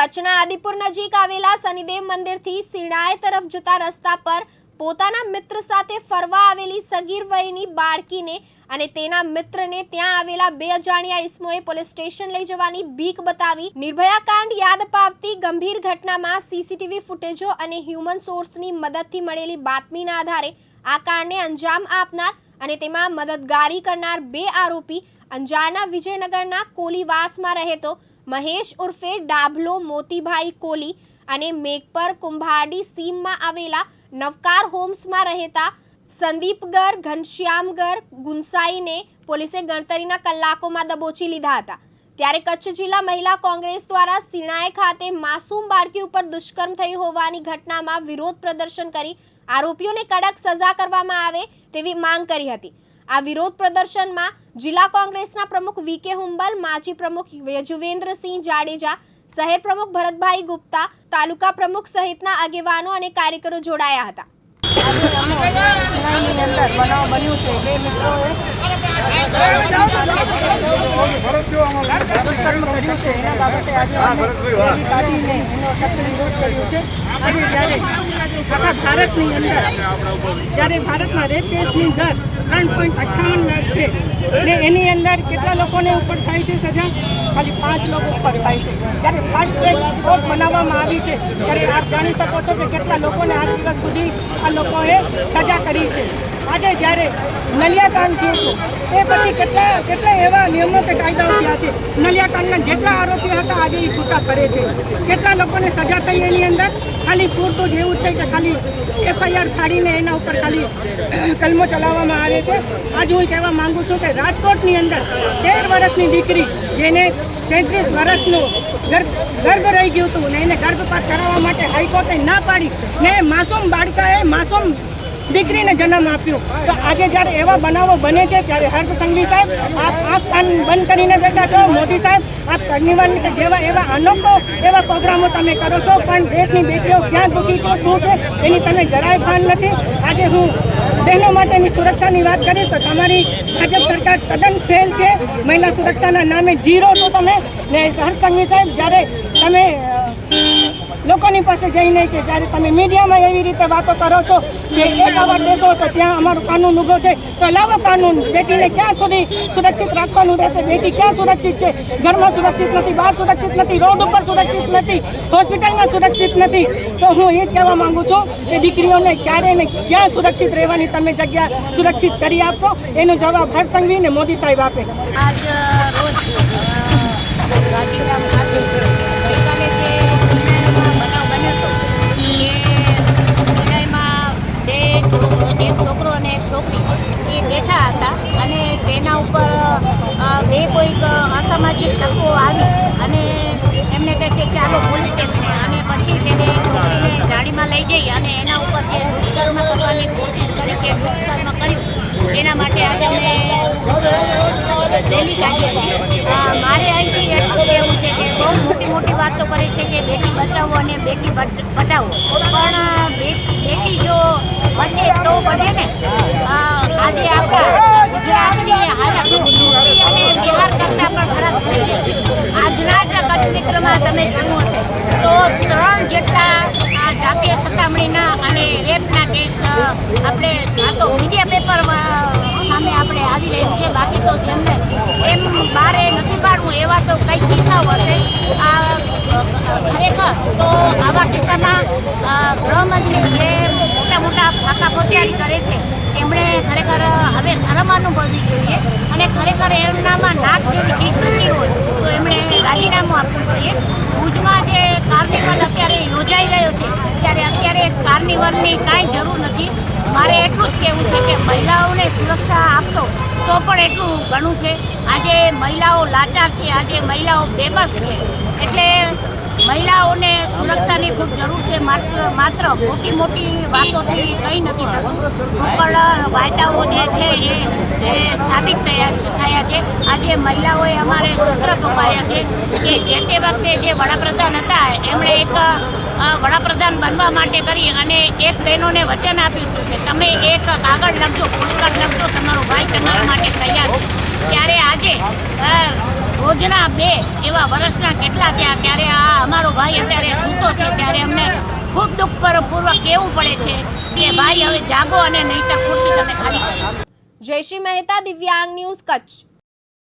કચ્છના આદિપુર નજીક આવેલા શનિદેવ મંદિરથી સિણાય તરફ જતા રસ્તા પર પોતાના મિત્ર સાથે ફરવા આવેલી સગીર વયની બાળકીને અને તેના મિત્રને ત્યાં આવેલા બે અજાણ્યા ઇસમોએ પોલીસ સ્ટેશન લઈ જવાની બીક બતાવી. નિર્ભયા કાંડ યાદ અપાવતી ગંભીર ઘટનામાં સીસીટીવી ફૂટેજો અને હ્યુમન સોર્સની મદદથી મળેલી બાતમીના આધારે આ કાંડને અંજામ આપનાર અને તેમાં મદદગારી કરનાર બે આરોપી અંજારના વિજયનગરના કોલીવાસમાં રહેતો મહેશ ઉર્ફે ડાભલો, મોતીભાઈ કોલી અને મેઘપર કુંભારડી સીમમાં આવેલા નવકાર હોમ્સમાં રહેતા સંદીપગર, ઘનશ્યામગર, ગુંસાઈને પોલીસે ગણતરીના કલાકોમાં દબોચી લીધા હતા. ત્યારે કચ્છ જિલ્લા મહિલા કોંગ્રેસ દ્વારા સિણાય ખાતે માસૂમ બાળકી ઉપર દુષ્કર્મ થયું હોવાની ઘટનામાં વિરોધ પ્રદર્શન કરી આરોપીઓને કડક સજા કરવામાં આવે તેવી માંગ કરી હતી. આ વિરોધ પ્રદર્શનમાં જિલ્લા કોંગ્રેસના પ્રમુખ વી કે હુંબલ માજી પ્રમુખ યજુવેન્દ્રસિંહ જાડેજા શહેર પ્રમુખ ભરતભાઈ ગુપ્તા તાલુકા પ્રમુખ સહિતના આગેવાનો અને કાર્યકરો જોડાયા હતા. સિનાઈની અંદર બનાવ બન્યું છે બે મિત્રોએ દુષ્કર્મ કર્યું છે એના બાબતે આજે કાઢીને એનો સખત વિરોધ કર્યો છે આજે જ્યારે આખા ભારતની અંદર. જ્યારે ભારતમાં રેપ કેસની દર ત્રણ પોઈન્ટ અઠ્ઠાવન લાખ છે, ને એની અંદર કેટલા લોકોને ઉપર થાય છે સજા? ખાલી પાંચ લોકો ઉપર થાય છે. જ્યારે ફાસ્ટ ટ્રેક કોર્ટ બનાવવામાં આવી છે, ત્યારે આપ જાણી શકો છો કે કેટલા લોકોને આજ દિવસ સુધી આ લોકોએ સજા કરી છે. આજે જ્યારે નલિયાકાંડ થયું હતું એ પછી કેટલા કેટલા એવા નિયમો કે કાયદાઓ થયા છે? નલિયાકાંડના જેટલા આરોપીઓ હતા, આજે એ છૂટા કરે છે. કેટલા લોકોને સજા થઈ એની અંદર? ખાલી પૂરતું જ એવું છે કે ખાલી એફઆઈઆર ફાડીને એના ઉપર ખાલી કલમો ચલાવવામાં આવે છે. આજે હું કહેવા માંગુ છું કે રાજકોટની અંદર તેર વર્ષની દીકરી જેને તેત્રીસ વર્ષનું ગર્ભ રહી ગયું હતું ને એને ગર્ભપાત કરાવવા માટે હાઈકોર્ટે ના પાડી ને માસૂમ બાળકાએ માસૂમ દીકરીને જન્મ આપ્યો. તો આજે જ્યારે એવા બનાવો બને છે, ત્યારે હર્ષ સંઘવી સાહેબ, આપ આપ કાન બંધ કરીને બેઠા છો. મોદી સાહેબ, આપ કર્નિવલ જેવા એવા અનોખો એવા પ્રોગ્રામો તમે કરો છો, પણ દેશની બેટીઓ ક્યાં દુઃખી છે, શું છે, એની તમે જરાય ભાન નથી. આજે હું બહેનો માટેની સુરક્ષાની વાત કરીશ, તો તમારી ભાજપ સરકાર તદ્દન ફેલ છે. મહિલા સુરક્ષાના નામે જીરો છો તમે. ને હર્ષ સંઘવી સાહેબ, જ્યારે તમે લોકોની પાસે જઈને કે જ્યારે તમે મીડિયામાં એવી રીતે વાતો કરો છો કે એક અવાજ દેશો તો ત્યાં અમારો કાનૂન ઊભો છે, તો લાવો કાનૂન. બેટીને ક્યાં સુધી સુરક્ષિત રાખવાનું રહેશે? બેટી ક્યાં સુરક્ષિત છે? ઘરમાં સુરક્ષિત નથી, બહાર સુરક્ષિત નથી, રોડ ઉપર સુરક્ષિત નથી, હોસ્પિટલમાં સુરક્ષિત નથી. તો હું એ જ કહેવા માંગુ છું કે દીકરીઓને ક્યારે ને ક્યાં સુરક્ષિત રહેવાની તમે જગ્યા સુરક્ષિત કરી આપશો? એનો જવાબ હર્ષ સંઘવી ને મોદી સાહેબ આપે. આજ રોજ ગાંધીધામ ખાતે તત્વો આવી અને એમને કહે છે ચાલો પોલીસ સ્ટેશને અને પછી તેને છોકરીને ગાડીમાં લઈ જઈ અને એના ઉપર જે દુષ્કર્મ કરવાની કોશિશ કરી કે દુષ્કર્મ કર્યું એના માટે આજે અમે રેલી કાઢી હતી. મારે અહીંથી એટલું કહેવું છે કે બહુ મોટી મોટી વાતો કરી છે કે બેટી બચાવો અને બેટી પટાવો પણ બે- બેટી જો બચે તો બને ને અ, આજે આપણા ગુજરાતની હાલત યુપી અને બિહાર કરતાં પણ ખરાબ થઈ રહી છે આજના જ કચ્છ મિત્રમાં તમે જોયું છો, તો ત્રણ જેટલા જાતીય સતામણીના અને રેપના કેસ આપણે આ તો મીડિયા પેપર સામે આપણે આવી રહ્યું છે બાકી તો જેમને એમ બારે નથી પાડવું, એવા તો કંઈક કિસ્સાઓ હશે? આ ખરેખર તો આવા કિસ્સામાં ગૃહમંત્રી જે ફોટિયારી કરે છે. એમણે ખરેખર હવે શરમ અનુભવવી જોઈએ અને ખરેખર એમનામાં નાક જેવી ચીજ નથી હોય તો એમણે રાજીનામું આપવું જોઈએ. ભુજમાં જે કાર્નિવલ અત્યારે યોજાઈ રહ્યો છે, ત્યારે અત્યારે કાર્નિવલની કાંઈ જરૂર નથી. મારે એટલું જ કહેવું છે કે મહિલાઓને સુરક્ષા આપશો તો પણ એટલું ઘણું છે. આજે મહિલાઓ લાચાર છે, આજે મહિલાઓ બેબસ છે. એટલે મહિલાઓને સુરક્ષાની ખૂબ જરૂર છે. માત્ર માત્ર મોટી મોટી વાતોથી કંઈ નથી થતું. પણ વાયદાઓ જે છે એ સાબિત થયા છે આજે મહિલાઓએ અમારે સૂત્ર પપાયા છે કે જે તે વખતે જે વડાપ્રધાન હતા, એમણે એક વડાપ્રધાન બનવા માટે કરી અને એક બહેનોને વચન આપ્યું હતું કે તમે એક કાગળ લખજો લખજો ભાઈ તમારા માટે તૈયાર ત્યારે આજે રોજના બે એવા વર્ષના કેટલા થયા? ત્યારે આ અમારો ભાઈ અત્યારે સૂતો છે. ત્યારે અમને ખૂબ દુઃખ પર પૂર્વક કહેવું પડે છે કે ભાઈ, હવે જાગો અને નહીંતર ખુરશી તમે ખાલી જયશ્રી મહેતા, દિવ્યાંગ ન્યૂઝ કચ્છ.